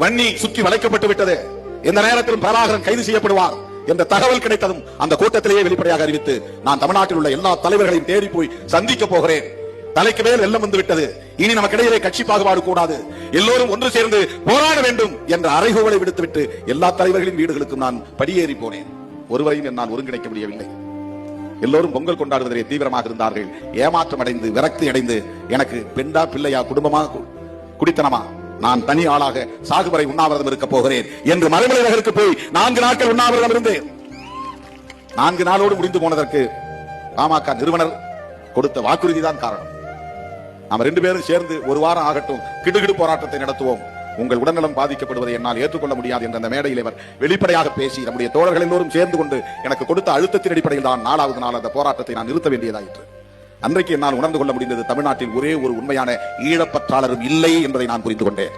வன்னி சுற்றி வளைக்கப்பட்டு விட்டது. இந்த நேரத்திலும் பராகரன் கைது செய்யப்படுவார் என்ற தகவல் கிடைத்ததும் அந்த கூட்டத்திலேயே வெளிப்படையாக அறிவித்து நான் தமிழ்நாட்டில் உள்ள எல்லா தலைவர்களையும் தேடி போய் சந்திக்க போகிறேன். தலைக்கு மேல் வெள்ளம் வந்து விட்டது. இனி நமக்கு இடையிலே கட்சி பாகுபாடு கூடாது. எல்லோரும் ஒன்று சேர்ந்து போராட வேண்டும் என்ற அறைகூவலை விடுத்துவிட்டு எல்லா தலைவர்களின் வீடுகளுக்கும் நான் படியேறி போனேன். ஒருவரையும் என்னால் ஒருங்கிணைக்க முடியவில்லை. எல்லோரும் பொங்கல் கொண்டாடுவதிலே தீவிரமாக இருந்தார்கள். ஏமாற்றம் அடைந்து விரக்தி அடைந்து எனக்கு பெண்டா பிள்ளையா குடும்பமா குடித்தனமா? நான் தனி ஆளாக சாகுவரை உண்ணாவிரதம் இருக்க போகிறேன் என்று மலைமலை நகருக்கு போய் நான்கு நாட்கள் உண்ணாவிரதம் இருந்தேன் நான்கு நாளோடு முடிந்து போனதற்கு பாமக நிறுவனர் கொடுத்த வாக்குறுதி தான் காரணம். நாம் ரெண்டு பேரும் சேர்ந்து ஒரு வாரம் ஆகட்டும் கிடுகிடு போராட்டத்தை நடத்துவோம். உங்கள் உடல்நலம் பாதிக்கப்படுவதை என்னால் ஏற்றுக்கொள்ள முடியாது என்ற அந்த மேடையில் அவர் வெளிப்படையாக பேசி நம்முடைய தோழர்கள் எல்லோரும் சேர்ந்து கொண்டு எனக்கு கொடுத்த அழுத்தத்தின் அடிப்படையில் தான் நாலாவது நாள் அந்த போராட்டத்தை நான் நிறுத்த வேண்டியதாயிற்று. அன்றைக்கு என்னால் உணர்ந்து கொள்ள முடிந்தது தமிழ்நாட்டில் ஒரே ஒரு உண்மையான ஈழப்பற்றாளரும் இல்லை என்பதை நான் புரிந்து கொண்டேன்.